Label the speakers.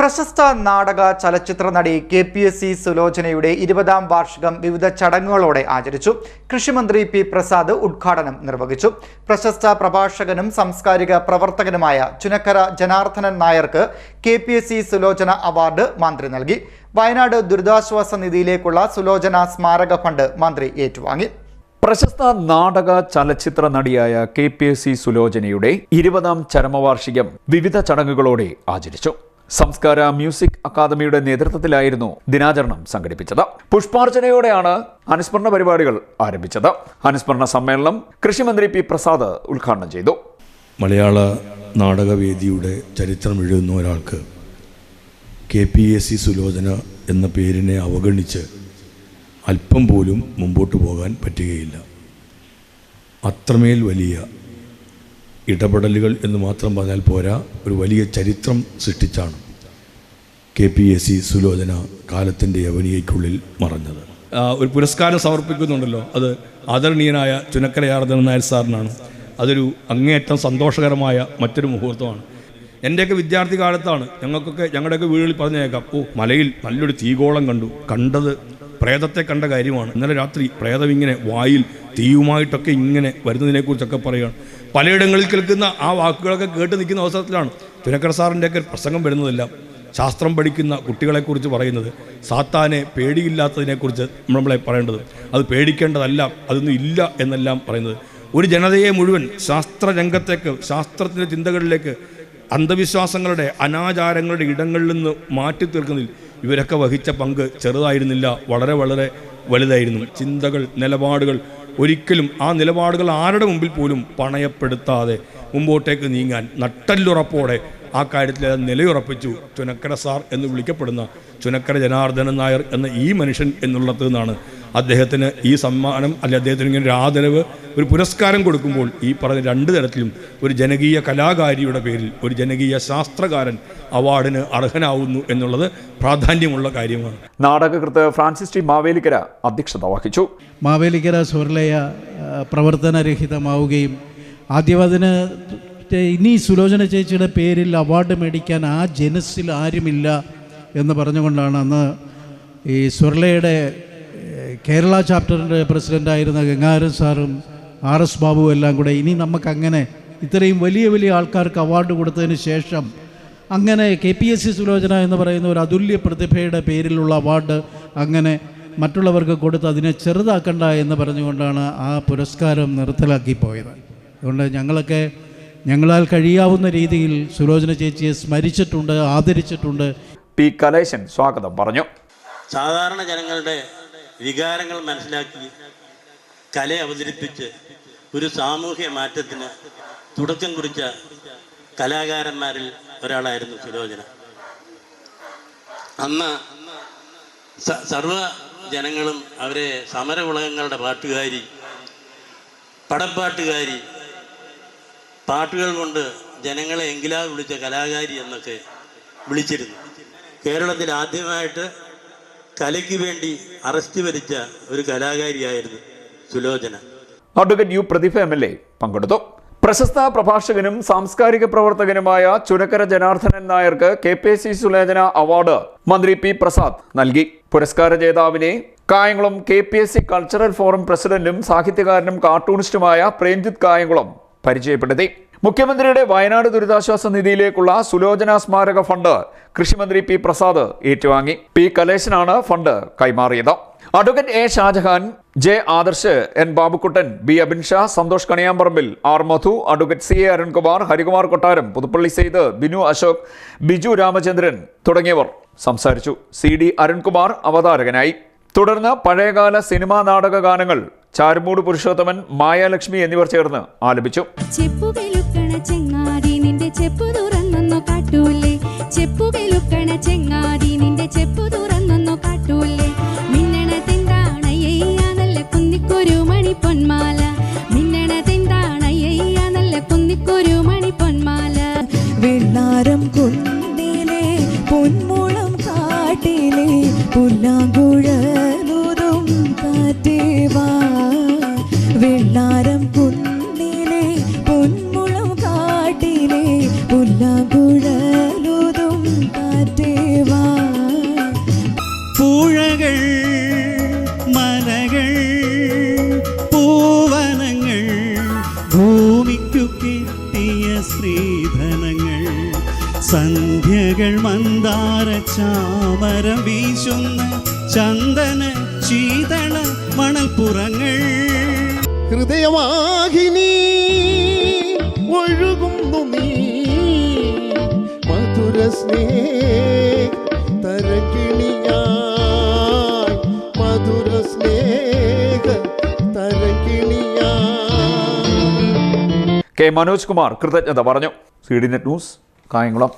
Speaker 1: പ്രശസ്ത നാടക ചലച്ചിത്ര നടി കെ പി എസ് സി സുലോചനയുടെ ഇരുപതാം വാർഷികം വിവിധ ചടങ്ങുകളോടെ ആചരിച്ചു. കൃഷിമന്ത്രി പി പ്രസാദ് ഉദ്ഘാടനം നിർവഹിച്ചു. പ്രശസ്ത പ്രഭാഷകനും സാംസ്കാരിക പ്രവർത്തകനുമായ ചുനക്കര ജനാർദ്ദനൻ നായർക്ക് K P S C Sulochana award മന്ത്രി നൽകി. വയനാട് ദുരിതാശ്വാസ നിധിയിലേക്കുള്ള സുലോചന സ്മാരക ഫണ്ട് മന്ത്രി ഏറ്റുവാങ്ങി.
Speaker 2: പ്രശസ്ത നാടക ചലച്ചിത്ര നടിയായ കെ പി എസ് സി സുലോചനയുടെ ഇരുപതാം ചരമവാർഷികം വിവിധ ചടങ്ങുകളോടെ ആചരിച്ചു. സംസ്കാര മ്യൂസിക് അക്കാദമിയുടെ നേതൃത്വത്തിലായിരുന്നു ദിനാചരണം സംഘടിപ്പിച്ചത്. പുഷ്പാർച്ചനയോടെയാണ് അനുസ്മരണ പരിപാടികൾ ആരംഭിച്ചത്. അനുസ്മരണ സമ്മേളനം കൃഷിമന്ത്രി പി പ്രസാദ് ഉദ്ഘാടനം ചെയ്തു.
Speaker 3: മലയാള നാടകവേദിയുടെ ചരിത്രം എഴുതുന്ന ഒരാൾക്ക് K P A C Sulochana എന്ന പേരിനെ അവഗണിച്ച് അല്പം പോലും മുമ്പോട്ട് പോകാൻ പറ്റുകയില്ല. അത്രമേൽ വലിയ ഇടപെടലുകൾ എന്ന് മാത്രം പറഞ്ഞാൽ പോരാ ഒരു വലിയ ചരിത്രം സൃഷ്ടിച്ചാണ് K P S C Sulochana കാലത്തിന്റെ യവനിയയ്ക്കുള്ളിൽ മറഞ്ഞത്.
Speaker 4: ഒരു പുരസ്കാരം സമർപ്പിക്കുന്നുണ്ടല്ലോ. അത് ആദരണീയനായ ചുനക്കരയാർദ്ദൻ നായർ സാറിനാണ്. അതൊരു അങ്ങേയറ്റം സന്തോഷകരമായ മറ്റൊരു മുഹൂർത്തമാണ്. എന്റെയൊക്കെ വിദ്യാർത്ഥി കാലത്താണ് ഞങ്ങൾക്കൊക്കെ ഞങ്ങളുടെയൊക്കെ വീടുകളിൽ പറഞ്ഞേക്കാം ഓ മലയിൽ നല്ലൊരു തീഗോളം കണ്ടു കണ്ടത് പ്രേതത്തെ കണ്ട കാര്യമാണ്. ഇന്നലെ രാത്രി പ്രേതം ഇങ്ങനെ വായിൽ തീയുമായിട്ടൊക്കെ ഇങ്ങനെ വരുന്നതിനെക്കുറിച്ചൊക്കെ പറയുകയാണ്. പലയിടങ്ങളിൽ കേൾക്കുന്ന ആ വാക്കുകളൊക്കെ കേട്ട് നിൽക്കുന്ന അവസരത്തിലാണ് ചുനക്കര സാറിന്റെയൊക്കെ പ്രസംഗം വരുന്നതെല്ലാം ശാസ്ത്രം പഠിക്കുന്ന കുട്ടികളെക്കുറിച്ച് പറയുന്നത്. സാത്താനെ പേടിയില്ലാത്തതിനെക്കുറിച്ച് നമ്മളെ പറയേണ്ടത്. അത് പേടിക്കേണ്ടതല്ല അതൊന്നും ഇല്ല എന്നെല്ലാം പറയുന്നത്. ഒരു ജനതയെ മുഴുവൻ ശാസ്ത്രരംഗത്തേക്ക് ശാസ്ത്രത്തിന്റെ ചിന്തകളിലേക്ക് അന്ധവിശ്വാസങ്ങളുടെ അനാചാരങ്ങളുടെ ഇടങ്ങളിൽ നിന്ന് മാറ്റി തീർക്കുന്നതിൽ ഇവരൊക്കെ വഹിച്ച പങ്ക് ചെറുതായിരുന്നില്ല വളരെ വളരെ വലുതായിരുന്നു. ചിന്തകൾ നിലപാടുകൾ ഒരിക്കലും ആ നിലപാടുകൾ ആരുടെ മുമ്പിൽ പോലും പണയപ്പെടുത്താതെ മുമ്പോട്ടേക്ക് നീങ്ങാൻ നട്ടല്ലുറപ്പോടെ ആ കാര്യത്തിൽ നിലയുറപ്പിച്ചു. ചുനക്കര സാർ എന്ന് വിളിക്കപ്പെടുന്ന ചുനക്കര ജനാർദ്ദനൻ നായർ എന്ന ഈ മനുഷ്യൻ എന്നുള്ളത് നിന്നാണ് അദ്ദേഹത്തിന് ഈ സമ്മാനം അല്ലെ അദ്ദേഹത്തിന് ഇങ്ങനെ ഒരു ആദരവ് ഒരു പുരസ്കാരം കൊടുക്കുമ്പോൾ ഈ പറഞ്ഞ രണ്ട് തരത്തിലും ഒരു ജനകീയ കലാകാരിയുടെ പേരിൽ ഒരു ജനകീയ ശാസ്ത്രകാരൻ അവാർഡിന് അർഹനാവുന്നു എന്നുള്ളത് പ്രാധാന്യമുള്ള കാര്യമാണ്.
Speaker 2: നാടകകൃത്ത് ഫ്രാൻസിസ് ടി മാവേലിക്കര അധ്യക്ഷത വഹിച്ചു.
Speaker 5: മാവേലിക്കര സുവർലയ പ്രവർത്തനരഹിതമാവുകയും ആദ്യം അതിന് ഇനി സുലോചന ചേച്ചിയുടെ പേരിൽ അവാർഡ് മേടിക്കാൻ ആ ജനസിൽ ആരുമില്ല എന്ന് പറഞ്ഞുകൊണ്ടാണ് അന്ന് ഈ സുവർലയുടെ ഏഹ്, കേരള ചാപ്റ്ററിന്റെ പ്രസിഡന്റായിരുന്ന ഗംഗാരൻ സാറും ആർ എസ് ബാബുവും എല്ലാം കൂടെ ഇനി നമുക്കങ്ങനെ ഇത്രയും വലിയ വലിയ ആൾക്കാർക്ക് അവാർഡ് കൊടുത്തതിന് ശേഷം അങ്ങനെ K P S C Sulochana എന്ന് പറയുന്ന ഒരു അതുല്യ പ്രതിഭയുടെ പേരിലുള്ള അവാർഡ് അങ്ങനെ മറ്റുള്ളവർക്ക് കൊടുത്ത് അതിനെ ചെറുതാക്കണ്ട എന്ന് പറഞ്ഞുകൊണ്ടാണ് ആ പുരസ്കാരം നിർത്തലാക്കി പോയത്. അതുകൊണ്ട് ഞങ്ങളൊക്കെ ഞങ്ങളാൽ കഴിയാവുന്ന രീതിയിൽ സുലോചന ചേച്ചിയെ സ്മരിച്ചിട്ടുണ്ട് ആദരിച്ചിട്ടുണ്ട്.
Speaker 2: പി കലേശൻ സ്വാഗതം പറഞ്ഞു.
Speaker 6: സാധാരണ ജനങ്ങളുടെ വികാരങ്ങൾ മനസ്സിലാക്കി കല അവതരിപ്പിച്ച് ഒരു സാമൂഹ്യ മാറ്റത്തിന് തുടക്കം കുറിച്ച കലാകാരന്മാരിൽ ഒരാളായിരുന്നു സുലോചന. അന്ന് സർവ ജനങ്ങളും അവരെ സമരകുളകങ്ങളുടെ പാട്ടുകാരി പടപ്പാട്ടുകാരി പാട്ടുകൾ കൊണ്ട് ജനങ്ങളെ എങ്കിലാ വിളിച്ച കലാകാരി എന്നൊക്കെ വിളിച്ചിരുന്നു. കേരളത്തിൽ ആദ്യമായിട്ട് കലയ്ക്ക് വേണ്ടി അറസ്റ്റ് വരിച്ച ഒരു കലാകാരിയായിരുന്നു Sulochana.
Speaker 2: Advocate U Prathibha M L A പങ്കെടുത്തു. പ്രശസ്ത പ്രഭാഷകനും സാംസ്കാരിക പ്രവർത്തകനുമായ ചുനക്കര ജനാർദ്ദനൻ നായർക്ക് K P C Sulochana award മന്ത്രി പി പ്രസാദ് നൽകി. പുരസ്കാര ജേതാവിനെ Kayamkulam K P S C cultural forum പ്രസിഡന്റും സാഹിത്യകാരനും കാർട്ടൂണിസ്റ്റുമായ പ്രേംജിത്ത് കായംകുളം പരിചയപ്പെടുത്തി. മുഖ്യമന്ത്രിയുടെ വയനാട് ദുരിതാശ്വാസ നിധിയിലേക്കുള്ള സുലോചന സ്മാരക ഫണ്ട് കൃഷിമന്ത്രി പി പ്രസാദ് ഏറ്റുവാങ്ങി. പി കലേശനാണ് ഫണ്ട് കൈമാറിയത്. Advocate A Shajahan J Adarsh N Babukuttan B Abin Shah Santhosh Kaniyamparambil R Madhu advocate C A Arunkumar Harikumar Kottaram Puthuppally Sayed Binu Ashok Biju Ramachandran തുടങ്ങിയവർ സംസാരിച്ചു. സി ഡി അരുൺകുമാർ അവതാരകനായി. തുടർന്ന് പഴയകാല cinema നാടക ഗാനങ്ങൾ ചാരുമൂട് പുരുഷോത്തമൻ മായാലക്ഷ്മി എന്നിവർ ചേർന്ന് ആലപിച്ചു.
Speaker 7: ചെങ്ങാതി നിന്റെ ചെപ്പു തുറന്നൊന്നു കാട്ടൂലേ. ചെപ്പു വെലുക്കണ ചെങ്ങാതി നിന്റെ ചെപ്പു തുറന്നൊന്നു കാട്ടൂലേ. മിന്നണ തെന്താണയ്യ നല്ല കുന്നിക്കൊരു മണി പൊന്മാല. മിന്നണ തെന്താണയ്യ നല്ല കുന്നിക്കൊരു മണി പൊന്മാല.
Speaker 8: വെള്ളാരം കുന്നിലെ പൊന്മുളം കാട്ടിലെ പുല്ലാങ്കുഴലൂതും കാറ്റേവാ
Speaker 9: സ്ത്രീധനങ്ങൾ സന്ധ്യകൾ മന്ദാര ചാമരം വീശുന്ന ചന്ദന ശീതള മണൽപ്പുറങ്ങൾ.
Speaker 10: ഹൃദയവാഹിനി ഒഴുകുന്നു നീ മധുര സ്നേഹ തരകിണിയായി
Speaker 2: കെ മനോജ് കുമാർ കൃതജ്ഞത. പറഞ്ഞു. C D net news Kayamkulam.